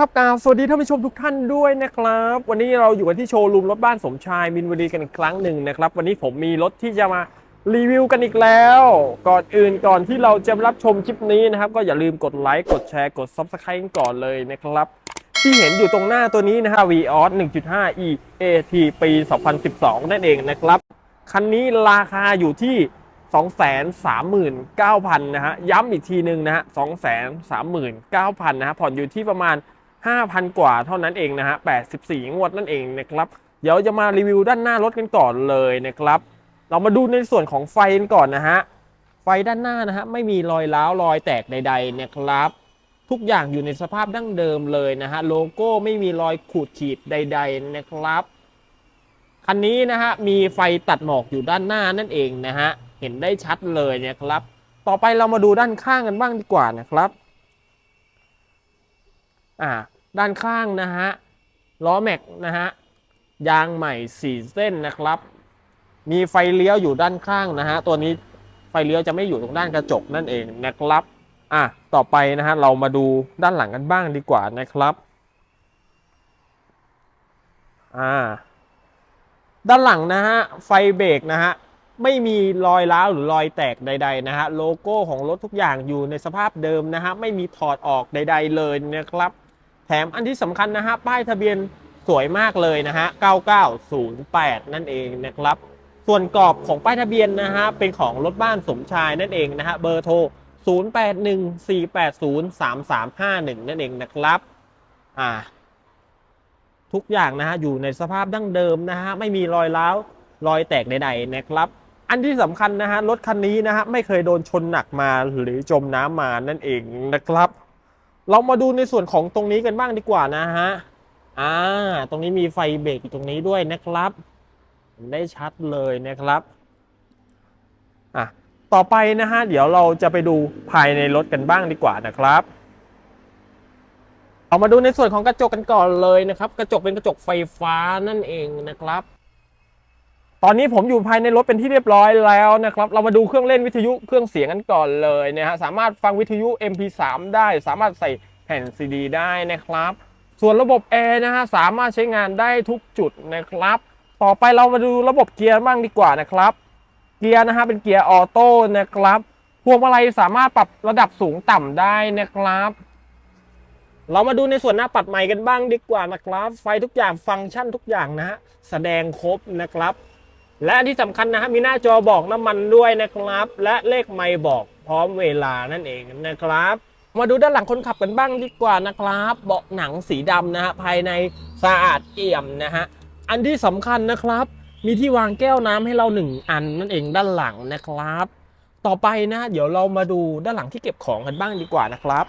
ครับกาบสวัสดีท่านผู้ชมทุกท่านด้วยนะครับ วันนี้เราอยู่กันที่โชว์รูมรถบ้านสมชายมินบุรีกันอีกครั้งหนึ่งนะครับ วันนี้ผมมีรถที่จะมารีวิวกันอีกแล้ว ก่อนอื่นก่อนที่เราจะรับชมคลิปนี้นะครับ ก็อย่าลืมกดไลค์กดแชร์กด Subscribe กันก่อนเลยนะครับ ที่เห็นอยู่ตรงหน้าตัวนี้นะครับ Vios 1.5 e AT ปี 2012 นั่นเองนะครับคันนี้ราคาอยู่ที่239,000นะฮะย้ำอีกทีหนึ่งนะฮะ239,000นะฮะผ่อนอยู่ที่ประมาณ 5,000 กว่าเท่านั้นเองนะฮะ 84 งวดนั่นเองนะครับ เดี๋ยวจะมารีวิวด้านหน้ารถกันก่อนเลยนะครับ เรามาดูในส่วนของไฟกันก่อนนะฮะ ไฟด้านหน้านะฮะไม่มีรอยร้าวรอยแตกใด ๆ นะครับ ทุกอย่างอยู่ในสภาพดั้งเดิมเลยนะฮะ โลโก้ไม่มีรอยขูดขีดใด ๆ นะครับ คันนี้นะฮะมีไฟตัดหมอกอยู่ด้านหน้านั่นเองนะฮะ เห็นได้ชัดเลยนะครับ ต่อไปเรามาดูด้านข้างกันบ้างดีกว่านะครับ อ่า ด้านข้างนะฮะล้อแม็กนะฮะยางใหม่ 4 เส้นนะครับ มีไฟเลี้ยวอยู่ด้านข้างนะฮะตัวนี้ไฟเลี้ยวจะไม่อยู่ตรงด้านกระจกนั่นเองนะครับอะต่อไปนะฮะเรามาดูด้านหลังกันบ้างดีกว่านะครับอ่าด้านหลังนะฮะไฟเบรกนะฮะไม่มีรอยร้าวหรือรอยแตกใด ๆ นะฮะโลโก้ของรถทุกอย่างอยู่ในสภาพเดิมนะฮะไม่มีถอดออกใด ๆ เลยนะครับ แถมอันที่สำคัญนะฮะ ป้ายทะเบียนสวยมากเลยนะฮะ 9908 นั่นเองนะครับ ส่วนกรอบของป้ายทะเบียนนะฮะ เป็นของรถบ้านสมชายนั่นเองนะฮะ เบอร์โทร 0814803351 นั่นเองนะครับ อ่า ทุกอย่างนะฮะ อยู่ในสภาพดั้งเดิมนะฮะ ไม่มีรอยร้าว รอยแตกใดๆนะครับอันที่สำคัญนะฮะรถคันนี้นะฮะไม่เคยโดนชนหนักมาหรือจมน้ำมานั่นเองนะครับ เรามาดูในส่วนของตรงนี้กันบ้างดีกว่านะฮะ อ่า ตรงนี้มีไฟเบรกอยู่ตรงนี้ด้วยนะครับเห็นได้ชัดเลยนะครับ อะ ต่อไปนะฮะ เดี๋ยวเราจะไปดูภายในรถกันบ้างดีกว่านะครับ เอามาดูในส่วนของกระจกกันก่อนเลยนะครับ กระจกเป็นกระจกไฟฟ้านั่นเองนะครับ ตอนนี้ผมอยู่ภายในรถเป็นที่เรียบร้อยแล้วนะครับ เรามาดูเครื่องเล่นวิทยุเครื่องเสียงกันก่อนเลยนะฮะ สามารถฟังวิทยุ MP3 ได้ สามารถใส่แผ่นซีดีได้นะครับ ส่วนระบบแอร์นะฮะ สามารถใช้งานได้ทุกจุดนะครับ ต่อไปเรามาดูระบบเกียร์บ้างดีกว่านะครับ เกียร์นะฮะเป็นเกียร์ออโต้นะครับพวงมาลัยสามารถปรับระดับสูงต่ำได้นะครับ เรามาดูในส่วนหน้าปัดใหม่กันบ้างดีกว่านะครับ ไฟทุกอย่างฟังก์ชันทุกอย่างนะฮะแสดงครบนะครับ และที่สำคัญนะฮะมีหน้าจอบอกน้ำมันด้วยนะครับ และเลขไมค์บอกพร้อมเวลานั่นเองนะครับ มาดูด้านหลังคนขับกันบ้างดีกว่านะครับ เบาะหนังสีดำนะฮะภายในสะอาดเอี่ยมนะฮะอันที่สำคัญนะครับ มีที่วางแก้วน้ำให้เราหนึ่งอันนั่นเองด้านหลังนะครับ ต่อไปนะเดี๋ยวเรามาดูด้านหลังที่เก็บของกันบ้างดีกว่านะครับ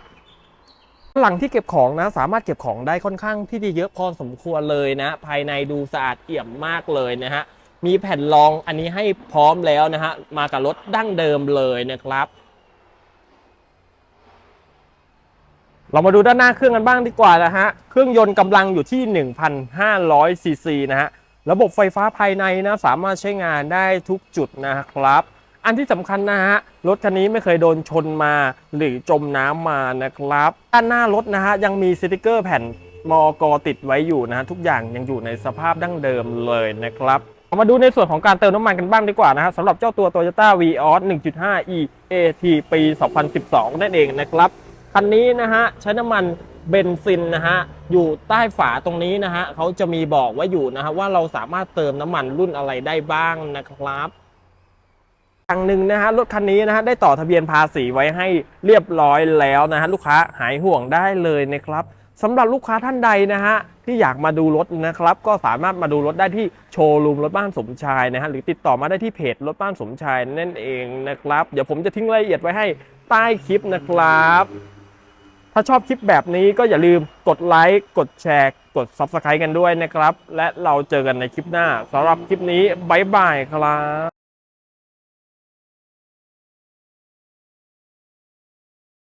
ด้านหลังที่เก็บของนะสามารถเก็บของได้ค่อนข้างที่จะเยอะพอสมควรเลยนะ ภายในดูสะอาดเอี่ยมมากเลยนะฮะ มีแผ่นรองอันนี้ให้พร้อมแล้วนะฮะ มากับรถดั้งเดิมเลยนะครับ เรามาดูด้านหน้าเครื่องกันบ้างดีกว่านะฮะ เครื่องยนต์กำลังอยู่ที่ 1,500ซีซีนะฮะ ระบบไฟฟ้าภายในนะ สามารถใช้งานได้ทุกจุดนะครับ อันที่สำคัญนะฮะ รถคันนี้ไม่เคยโดนชนมาหรือจมน้ำมานะครับ ด้านหน้ารถนะฮะยังมีสติกเกอร์แผ่นมอกติดไว้อยู่นะฮะทุกอย่างยังอยู่ในสภาพดั้งเดิมเลยนะครับ มาดูในส่วนของการเติมน้ำมันกันบ้างดีกว่านะฮะสำหรับเจ้าตัว Toyota Vios 1.5 e AT ปี 2012 นั่นเองนะครับคันนี้นะฮะใช้น้ำมันเบนซินนะฮะอยู่ใต้ฝาตรงนี้นะฮะเขาจะมีบอกไว้อยู่นะฮะว่าเราสามารถเติมน้ำมันรุ่นอะไรได้บ้างนะครับอย่างหนึ่งนะฮะรถคันนี้นะฮะได้ต่อทะเบียนภาษีไว้ให้เรียบร้อยแล้วนะฮะลูกค้าหายห่วงได้เลยนะครับ สำหรับลูกค้าท่านใดนะฮะที่อยากมาดูรถนะครับ ก็สามารถมาดูรถได้ที่โชว์รูมรถบ้านสมชายนะฮะหรือติดต่อมาได้ที่เพจรถบ้านสมชายนั่นเองนะครับ เดี๋ยวผมจะทิ้งรายละเอียดไว้ให้ใต้คลิปนะครับ ถ้าชอบคลิปแบบนี้ก็อย่าลืมกดไลค์กดแชร์กด Subscribe กันด้วยนะครับ และเราเจอกันในคลิปหน้าสำหรับคลิปนี้บ๊ายบายครับ